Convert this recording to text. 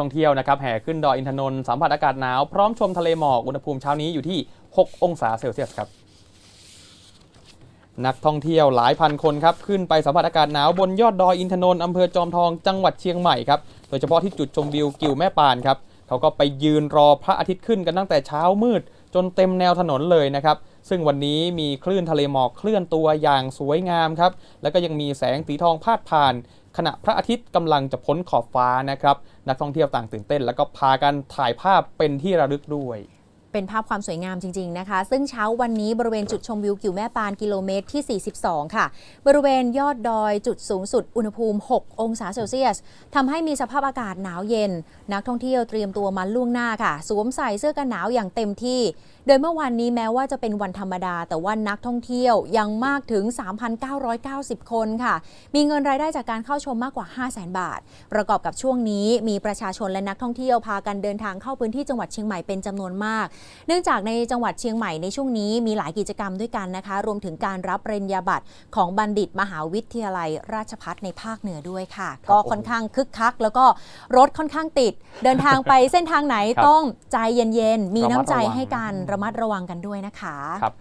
ท่องเที่ยวนะครับแห่ขึ้นดอยอินทนนท์สัมผัสอากาศหนาว พร้อมชมทะเลหมอกอุณหภูมิเช้านี้อยู่ที่ 6 องศาเซลเซียสครับ นักท่องเที่ยวหลายพันคนครับขึ้นไปสัมผัสอากาศหนาวบนยอดดอยอินทนนท์อำเภอจอมทองจังหวัดเชียงใหม่ครับโดยเฉพาะที่จุดชมวิวกิวแม่ปานครับเขาก็ไปยืนรอพระอาทิตย์ขึ้นกันตั้งแต่เช้ามืด จนเต็มแนวถนนเลยนะครับซึ่งวันนี้มีคลื่นทะเลหมอกเคลื่อนตัวอย่างสวยงามครับแล้วก็ยังมีแสงสีทองพาดผ่าน ขณะพระอาทิตย์กำลังจะพ้นขอบฟ้านะครับ นักท่องเที่ยวต่างตื่นเต้น แล้วก็พากันถ่ายภาพเป็นที่ระลึกด้วย เป็นภาพความสวยงามจริง ๆ นะคะ ซึ่งเช้าวันนี้บริเวณจุดชมวิวกิวแม่ปานกิโลเมตรที่ 42 ค่ะ บริเวณยอดดอยจุดสูงสุดอุณหภูมิ 6 องศาเซลเซียสทำให้มีสภาพอากาศหนาวเย็น นักท่องเที่ยวเตรียมตัวมาล่วงหน้าค่ะ สวมใส่เสื้อกันหนาวอย่างเต็มที่ โดยเมื่อวานนี้แม้ว่าจะเป็นวันธรรมดา แต่ว่านักท่องเที่ยวยังมากถึง 3,990 คนค่ะ มีเงินรายได้จากการเข้าชมมากกว่า 500,000 บาท ประกอบกับช่วงนี้มีประชาชนและนักท่องเที่ยวพากันเดินทางเข้าพื้นที่จังหวัดเชียงใหม่เป็นจำนวนมากเนื่องจากในจังหวัดเชียงใหม่ในช่วงนี้มีหลายกิจกรรมด้วยกันนะคะ รวมถึงการรับปริญญาบัตรของบัณฑิตมหาวิทยาลัย ราชภัฏในภาคเหนือด้วยค่ะ ก็ค่อนข้างคึกคัก แล้วก็รถค่อนข้างติด เดินทางไปเส้นทางไหนครับต้องใจเย็นๆ มีน้ำใจระมัดระวังให้กันระมัดระวังกันด้วยนะคะ ครับ